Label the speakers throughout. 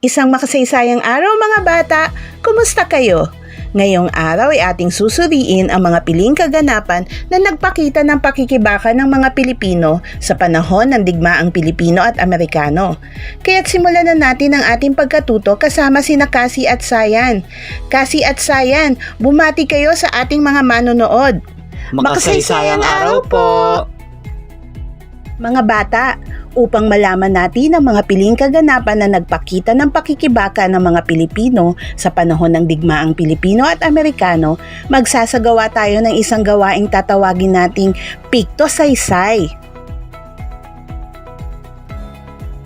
Speaker 1: Isang makasaysayang araw mga bata, kumusta kayo? Ngayong araw ay ating susuriin ang mga piling kaganapan na nagpakita ng pakikibaka ng mga Pilipino sa panahon ng digmaang Pilipino at Amerikano. Kaya't simulan na natin ang ating pagkatuto kasama sina Kasi at Sayan. Kasi at Sayan, bumati kayo sa ating mga manonood.
Speaker 2: Makasaysayang araw po!
Speaker 1: Mga bata, upang malaman natin ang mga piling kaganapan na nagpakita ng pakikibaka ng mga Pilipino sa panahon ng digmaang Pilipino at Amerikano, magsasagawa tayo ng isang gawaing tatawagin nating Pikto Saysay.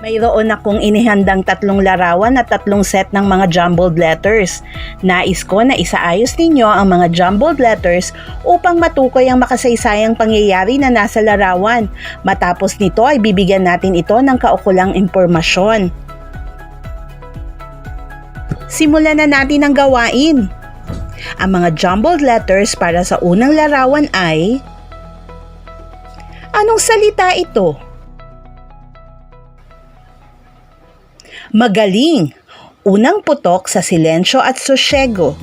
Speaker 1: Mayroon akong inihandang tatlong larawan at tatlong set ng mga jumbled letters. Nais ko na isaayos ninyo ang mga jumbled letters upang matukoy ang makasaysayang pangyayari na nasa larawan. Matapos nito ay bibigyan natin ito ng kaukulang impormasyon. Simulan na natin ang gawain. Ang mga jumbled letters para sa unang larawan ay Anong salita ito? Magaling. Unang putok sa silensyo at sosyego.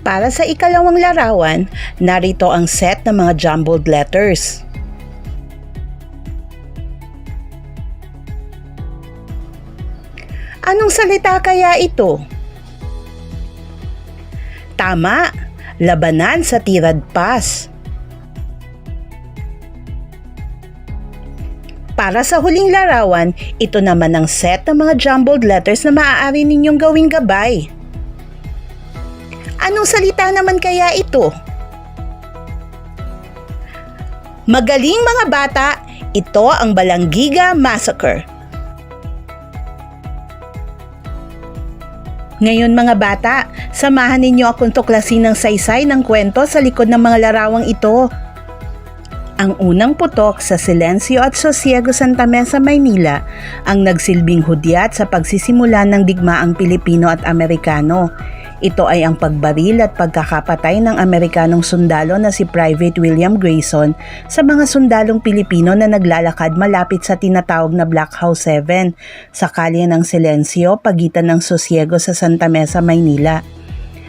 Speaker 1: Para sa ikalawang larawan, narito ang set ng mga jumbled letters. Anong salita kaya ito? Tama, labanan sa tirad pass. Para sa huling larawan, ito naman ang set ng mga jumbled letters na maaari ninyong gawing gabay. Anong salita naman kaya ito? Magaling mga bata, ito ang Balanggiga Massacre. Ngayon mga bata, samahan ninyo akong tuklasin ng saysay ng kwento sa likod ng mga larawang ito. Ang unang putok sa Silencio at Sosiego Santa Mesa, Maynila ang nagsilbing hudyat sa pagsisimula ng digmaang Pilipino at Amerikano. Ito ay ang pagbaril at pagkakapatay ng Amerikanong sundalo na si Private William Grayson sa mga sundalong Pilipino na naglalakad malapit sa tinatawag na Black House 7 sa kalye ng Silencio pagitan ng Sosiego sa Santa Mesa, Maynila.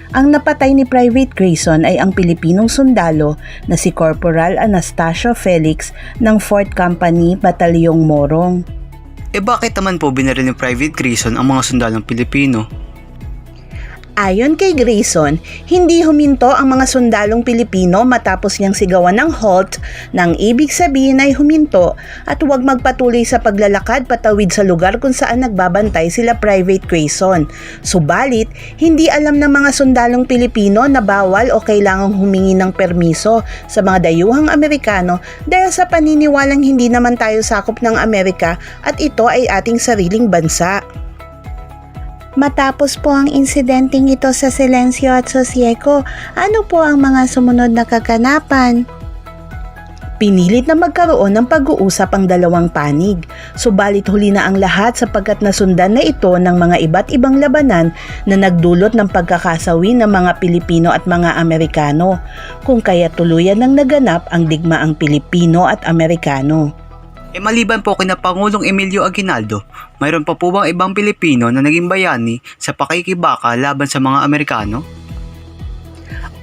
Speaker 1: Ang napatay ni Private Grayson ay ang Pilipinong sundalo na si Corporal Anastasio Felix ng 4th Company Batalyong Morong.
Speaker 2: Eh bakit naman po binaril ni Private Grayson ang mga sundalong Pilipino?
Speaker 1: Ayon kay Grayson, hindi huminto ang mga sundalong Pilipino matapos niyang sigawan ng halt nang ibig sabihin ay huminto at huwag magpatuloy sa paglalakad patawid sa lugar kung saan nagbabantay sila Private Grayson. Subalit, hindi alam ng mga sundalong Pilipino na bawal o kailangang humingi ng permiso sa mga dayuhang Amerikano dahil sa paniniwalang hindi naman tayo sakop ng Amerika at ito ay ating sariling bansa. Matapos po ang insidenteng ito sa Silencio at Sosiego, ano po ang mga sumunod na kaganapan? Pinilit na magkaroon ng pag-uusap ang dalawang panig, subalit huli na ang lahat sapagkat nasundan na ito ng mga iba't ibang labanan na nagdulot ng pagkakasawi ng mga Pilipino at mga Amerikano, kung kaya tuluyan ng naganap ang digmaang Pilipino at Amerikano.
Speaker 2: Eh maliban po kina Pangulong Emilio Aguinaldo, mayroon pa po bang ibang Pilipino na naging bayani sa pakikibaka laban sa mga Amerikano?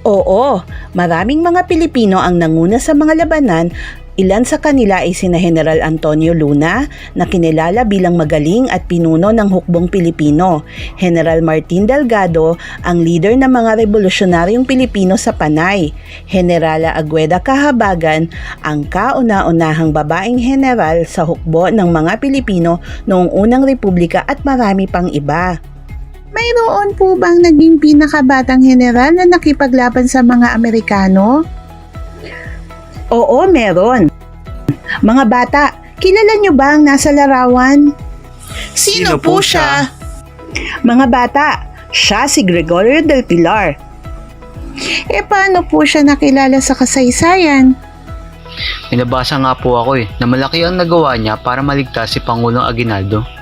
Speaker 1: Oo, maraming mga Pilipino ang nanguna sa mga labanan. Ilan sa kanila ay sina General Antonio Luna na kinilala bilang magaling at pinuno ng hukbong Pilipino. General Martin Delgado ang leader ng mga revolusyonaryong Pilipino sa Panay. Generala Agueda Kahabagan ang kauna-unahang babaeng general sa hukbo ng mga Pilipino noong unang republika at marami pang iba. Mayroon po bang naging pinakabatang general na nakipaglaban sa mga Amerikano? Oo, meron. Mga bata, kilala nyo ba ang nasa larawan?
Speaker 2: Sino po siya?
Speaker 1: Mga bata, siya si Gregorio del Pilar. E paano po siya nakilala sa kasaysayan?
Speaker 2: Pinabasa nga po ako eh, na malaki ang nagawa niya para maligtas si Pangulong Aguinaldo.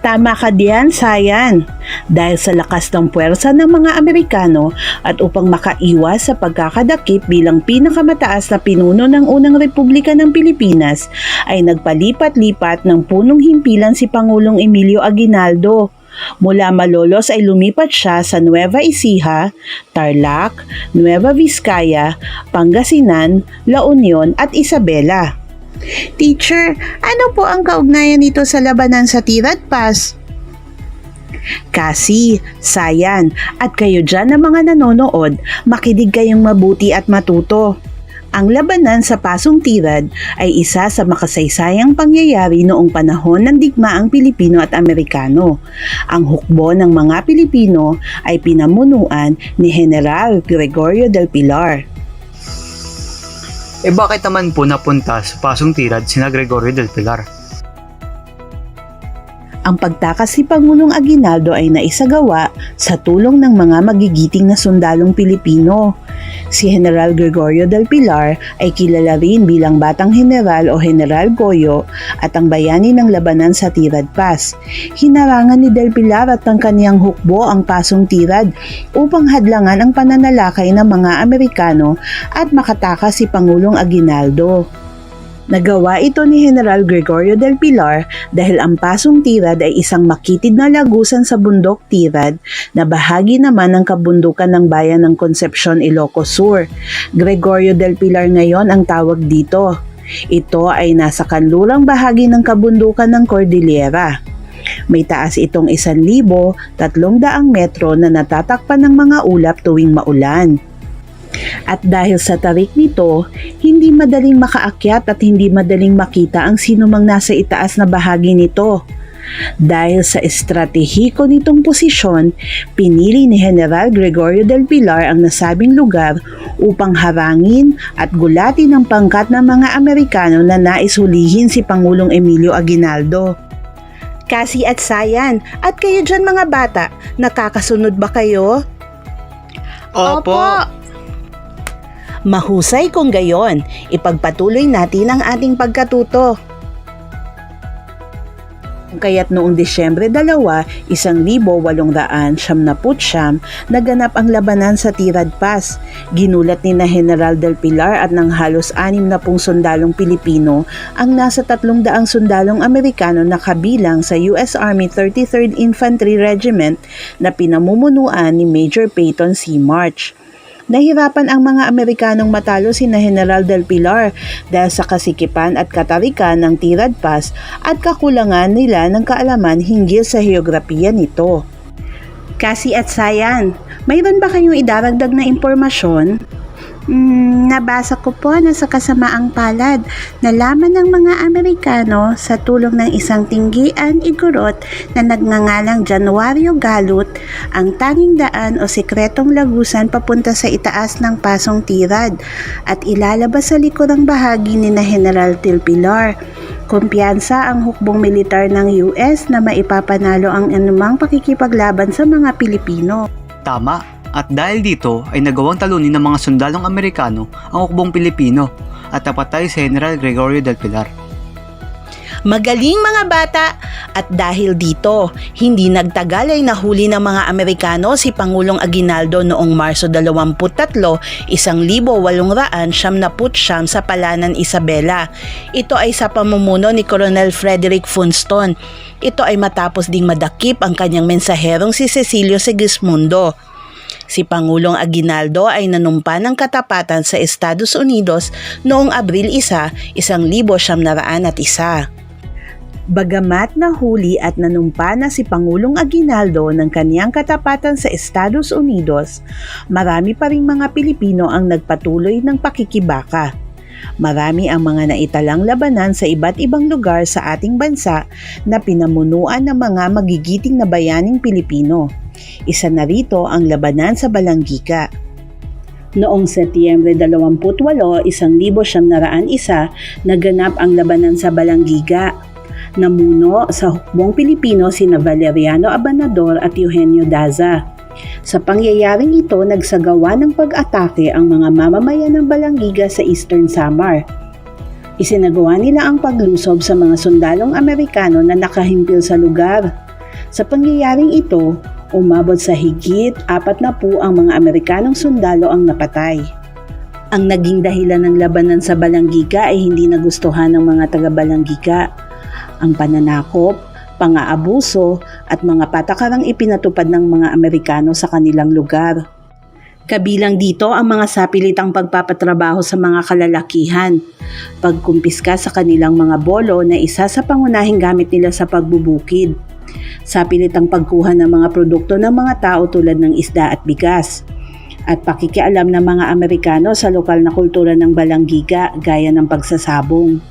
Speaker 1: Tama ka diyan, Sayan. Dahil sa lakas ng puwersa ng mga Amerikano at upang makaiwas sa pagkakadakip bilang pinakamataas na pinuno ng unang Republika ng Pilipinas, ay nagpalipat-lipat ng punong himpilan si Pangulong Emilio Aguinaldo. Mula Malolos ay lumipat siya sa Nueva Ecija, Tarlac, Nueva Vizcaya, Pangasinan, La Union at Isabela. Teacher, ano po ang kaugnayan nito sa labanan sa Tirad Pass? Kasi, sayan, at kayo dyan na mga nanonood, makinig kayong mabuti at matuto. Ang labanan sa Pasong Tirad ay isa sa makasaysayang pangyayari noong panahon ng digmaang Pilipino at Amerikano. Ang hukbo ng mga Pilipino ay pinamunuan ni General Gregorio del Pilar.
Speaker 2: Eh bakit naman po napunta sa pasong tirad sina Gregorio del Pilar?
Speaker 1: Ang pagtakas si Pangulong Aguinaldo ay naisagawa sa tulong ng mga magigiting na sundalong Pilipino. Si General Gregorio del Pilar ay kilala rin bilang Batang General o General Goyo at ang bayani ng labanan sa Tirad Pass. Hinarangan ni del Pilar at ang kaniyang hukbo ang pasong tirad upang hadlangan ang pananalakay ng mga Amerikano at makatakas si Pangulong Aguinaldo. Nagawa ito ni General Gregorio del Pilar dahil ang Pasong Tirad ay isang makitid na lagusan sa bundok Tirad na bahagi naman ng kabundukan ng bayan ng Concepcion, Ilocos Sur. Gregorio del Pilar ngayon ang tawag dito. Ito ay nasa kanlurang bahagi ng kabundukan ng Cordillera. May taas itong 1,300 metro na natatakpan ng mga ulap tuwing maulan. At dahil sa tarik nito, hindi madaling makaakyat at hindi madaling makita ang sino mang nasa itaas na bahagi nito. Dahil sa estratehiko nitong posisyon, pinili ni General Gregorio del Pilar ang nasabing lugar upang harangin at gulatin ang pangkat ng mga Amerikano na nais hulihin si Pangulong Emilio Aguinaldo. Kasi at sayan, at kayo dyan mga bata, nakakasunod ba kayo? Mahusay kung gayon, ipagpatuloy natin ang ating pagkatuto. Kaya't noong Disyembre 2, 1879, naganap ang labanan sa Tirad Pass. Ginulat ni na General del Pilar at ng halos anim na pung sundalong Pilipino ang nasa 300 sundalong Amerikano na kabilang sa US Army 33rd Infantry Regiment na pinamumunuan ni Major Peyton C. March. Nahirapan ang mga Amerikanong matalo si na General del Pilar dahil sa kasikipan at katarikan ng Tirad Pass at kakulangan nila ng kaalaman hinggil sa heograpiya nito. Kasi at Sayan, mayroon ba kayong idaragdag na impormasyon? Hmm, nabasa ko po na sa kasamaang palad, nalaman ng mga Amerikano sa tulong ng isang tinggian igurot na nagngangalang Januario Galut ang tanging daan o sekretong lagusan papunta sa itaas ng Pasong Tirad at ilalabas sa likurang bahagi ni na General Del Pilar. Kumpiyansa ang hukbong militar ng US na maipapanalo ang anumang pakikipaglaban sa mga Pilipino.
Speaker 2: Tama. At dahil dito ay nagawang talunin ng mga sundalong Amerikano ang hukbong Pilipino at napatay si General Gregorio del Pilar.
Speaker 1: Magaling mga bata! At dahil dito, hindi nagtagal ay nahuli ng mga Amerikano si Pangulong Aguinaldo noong Marso 23, 1879 sa Palanan, Isabela. Ito ay sa pamumuno ni Colonel Frederick Funston. Ito ay matapos ding madakip ang kanyang mensaherong si Cecilio Sigismundo. Si Pangulong Aguinaldo ay nanumpa ng katapatan sa Estados Unidos noong Abril 1, 1901. Bagamat nahuli at nanumpa na si Pangulong Aguinaldo ng kaniyang katapatan sa Estados Unidos, marami pa ring mga Pilipino ang nagpatuloy ng pakikibaka. Marami ang mga naitalang labanan sa iba't ibang lugar sa ating bansa na pinamunuan ng mga magigiting na bayaning Pilipino. Isa na rito ang labanan sa Balanggiga. Noong Setyembre 28, 1901, naganap ang labanan sa Balanggiga. Namuno sa hukbong Pilipino sina Valeriano Abanador at Eugenio Daza. Sa pangyayaring ito, nagsagawa ng pag-atake ang mga mamamayan ng Balanggiga sa Eastern Samar. Isinagawa nila ang paglusob sa mga sundalong Amerikano na nakahimpil sa lugar. Sa pangyayaring ito, Umabot sa higit apat na po ang mga Amerikanong sundalo ang napatay. Ang naging dahilan ng labanan sa Balanggiga ay hindi nagustuhan ng mga taga-Balanggiga. Ang pananakop, pang-aabuso at mga patakarang ipinatupad ng mga Amerikano sa kanilang lugar. Kabilang dito ang mga sapilitang pagpapatrabaho sa mga kalalakihan, pagkumpiska sa kanilang mga bolo na isa sa pangunahing gamit nila sa pagbubukid, sapilitang pagkuha ng mga produkto ng mga tao tulad ng isda at bigas, at pakikialam ng mga Amerikano sa lokal na kultura ng balanggiga gaya ng pagsasabong.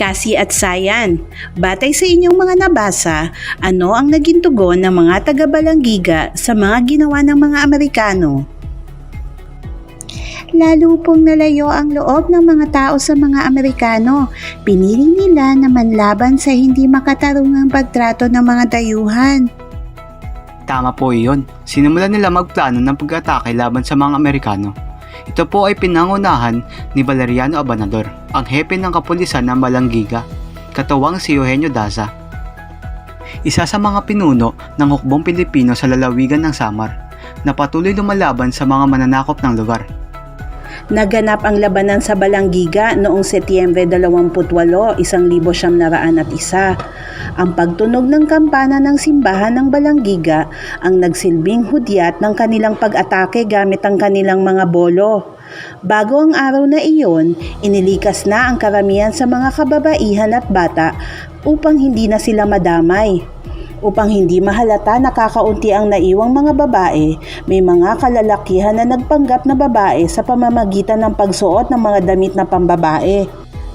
Speaker 1: Kasi at Sayan, batay sa inyong mga nabasa, ano ang naging tugon ng mga taga-balanggiga sa mga ginawa ng mga Amerikano? Lalo pong nalayo ang loob ng mga tao sa mga Amerikano. Pinili nila na manlaban sa hindi makatarungang pagtrato ng mga dayuhan.
Speaker 2: Tama po iyon. Sinimulan nila magplano ng pag-atake laban sa mga Amerikano. Ito po ay pinangunahan ni Valeriano Abanador, ang hepe ng kapulisan ng Balanggiga, katuwang si Eugenio Daza. Isa sa mga pinuno ng hukbong Pilipino sa lalawigan ng Samar, na patuloy lumalaban sa mga mananakop ng lugar.
Speaker 1: Naganap ang labanan sa Balanggiga noong Setyembre 28, 1901. Ang pagtunog ng kampana ng simbahan ng Balanggiga ang nagsilbing hudyat ng kanilang pag-atake gamit ang kanilang mga bolo. Bago ang araw na iyon, inilikas na ang karamihan sa mga kababaihan at bata upang hindi na sila madamay. Upang hindi mahalata na kakaunti ang naiwang mga babae, may mga kalalakihan na nagpanggap na babae sa pamamagitan ng pagsuot ng mga damit na pambabae.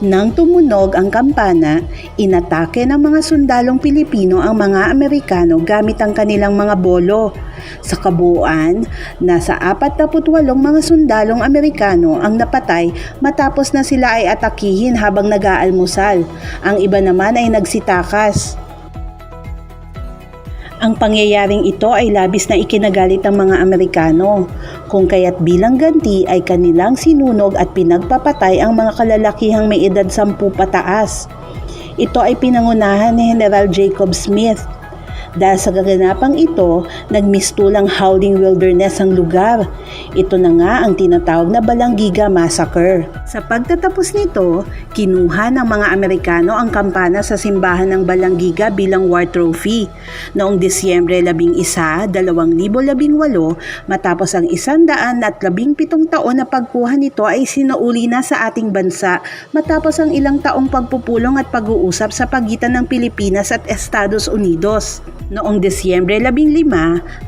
Speaker 1: Nang tumunog ang kampana, inatake ng mga sundalong Pilipino ang mga Amerikano gamit ang kanilang mga bolo. Sa kabuuan, nasa 48 mga sundalong Amerikano ang napatay matapos na sila ay atakihin habang nag-aalmusal. Ang iba naman ay nagsitakas. Ang pangyayaring ito ay labis na ikinagalit ng mga Amerikano, kung kaya't bilang ganti ay kanilang sinunog at pinagpapatay ang mga kalalakihang may edad 10 pataas. Ito ay pinangunahan ni General Jacob Smith. Dahil sa kaganapang ito, nagmistulang howling wilderness ang lugar. Ito na nga ang tinatawag na Balanggiga Massacre. Sa pagtatapos nito, kinuha ng mga Amerikano ang kampana sa simbahan ng Balanggiga bilang war trophy. Noong Disyembre 11, 2018, matapos ang isandaan at labing pitong taon na pagkuha nito ay sinauli na sa ating bansa matapos ang ilang taong pagpupulong at pag-uusap sa pagitan ng Pilipinas at Estados Unidos. Noong Disyembre 15, 2018,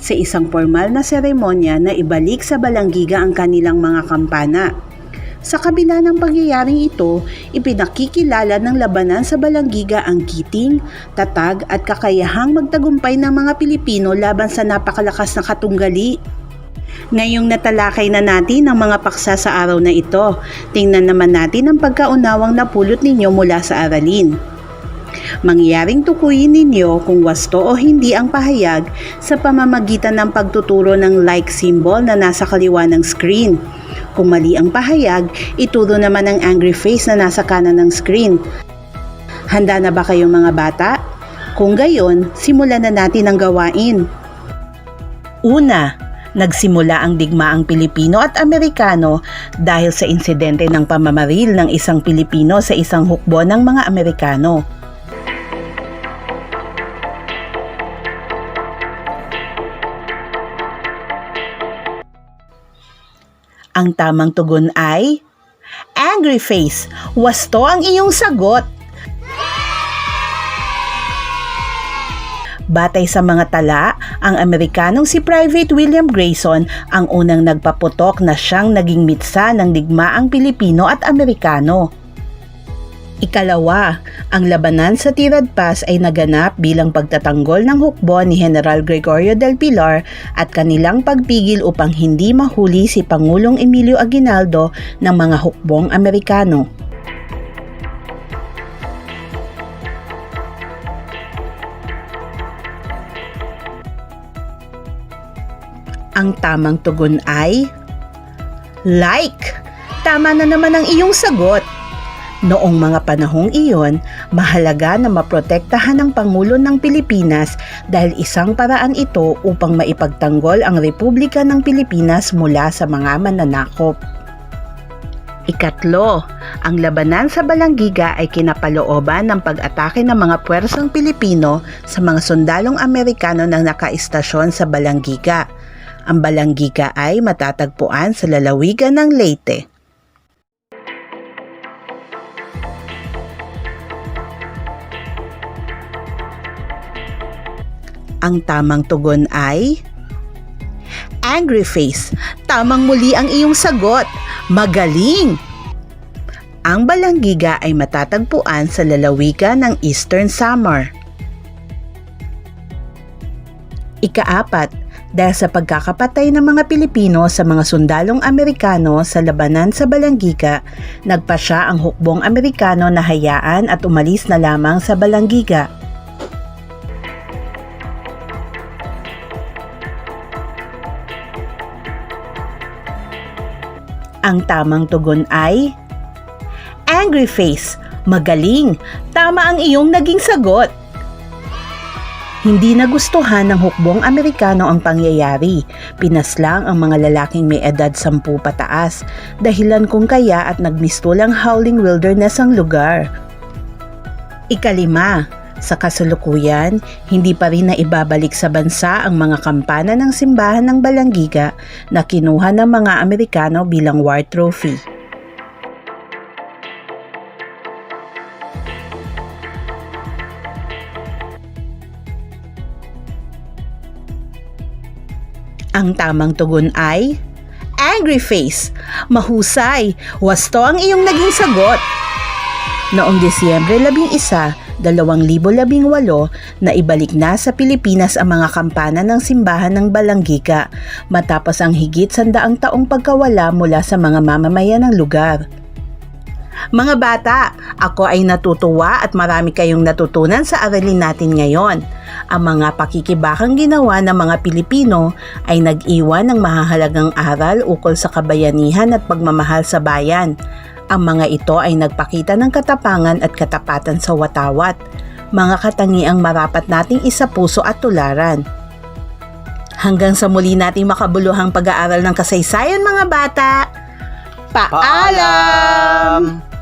Speaker 1: sa isang formal na seremonya na ibalik sa Balanggiga ang kanilang mga kampana. Sa kabila ng pangyayaring ito, ipinakikilala ng labanan sa Balanggiga ang kiting, tatag at kakayahang magtagumpay ng mga Pilipino laban sa napakalakas na katunggali. Ngayong natalakay na natin ang mga paksa sa araw na ito, tingnan naman natin ang pagkaunawang napulot ninyo mula sa aralin. Mangyaring tukuyin ninyo kung wasto o hindi ang pahayag sa pamamagitan ng pagtuturo ng like symbol na nasa kaliwa ng screen. Kung mali ang pahayag, ituro naman ang angry face na nasa kanan ng screen. Handa na ba kayong mga bata? Kung gayon, simulan na natin ang gawain. Una, nagsimula ang digmaang Pilipino at Amerikano dahil sa insidente ng pamamaril ng isang Pilipino sa isang hukbo ng mga Amerikano. Ang tamang tugon ay Angry face, wasto ang iyong sagot. Batay sa mga tala, ang Amerikanong si Private William Grayson ang unang nagpaputok na siyang naging mitsa ng digmaang Pilipino at Amerikano. Ikalawa, ang labanan sa Tirad Pass ay naganap bilang pagtatanggol ng hukbo ni General Gregorio del Pilar at kanilang pagpigil upang hindi mahuli si Pangulong Emilio Aguinaldo ng mga hukbong Amerikano. Ang tamang tugon ay like. Tama na naman ang iyong sagot. Noong mga panahong iyon, mahalaga na maprotektahan ng Pangulo ng Pilipinas dahil isang paraan ito upang maipagtanggol ang Republika ng Pilipinas mula sa mga mananakop. Ikatlo, ang labanan sa Balanggiga ay kinapalooban ng pag-atake ng mga puwersang Pilipino sa mga sundalong Amerikano na nakaistasyon sa Balanggiga. Ang Balanggiga ay matatagpuan sa lalawigan ng Leyte. Ang tamang tugon ay Angry face. Tamang muli ang iyong sagot. Magaling! Ang balanggiga ay matatagpuan sa lalawigan ng Eastern Samar. Ikaapat, dahil sa pagkakapatay ng mga Pilipino sa mga sundalong Amerikano sa labanan sa Balanggiga, nagpa siya ang hukbong Amerikano na hayaan at umalis na lamang sa Balanggiga. Ang tamang tugon ay Angry face. Magaling. Tama ang iyong naging sagot. Hindi nagustuhan ng hukbong Amerikano ang pangyayari. Pinaslang ang mga lalaking may edad sampu pataas, dahilan kung kaya at nagmistulang howling wilderness ang lugar. Ikalima, sa kasalukuyan, hindi pa rin na ibabalik sa bansa ang mga kampana ng simbahan ng Balanggiga na kinuha ng mga Amerikano bilang war trophy. Ang tamang tugon ay Angry face. Mahusay. Wasto ang iyong naging sagot. Noong Disyembre 11, 2018 na ibalik na sa Pilipinas ang mga kampana ng simbahan ng Balanggiga matapos ang higit sandaang taong pagkawala mula sa mga mamamayan ng lugar. Mga bata, ako ay natutuwa at marami kayong natutunan sa aralin natin ngayon. Ang mga pakikibakang ginawa ng mga Pilipino ay nag-iwan ng mahahalagang aral ukol sa kabayanihan at pagmamahal sa bayan. Ang mga ito ay nagpakita ng katapangan at katapatan sa watawat, mga katangiang marapat nating isa puso at tularan. Hanggang sa muli nating makabuluhang pag-aaral ng kasaysayan mga bata, paalam!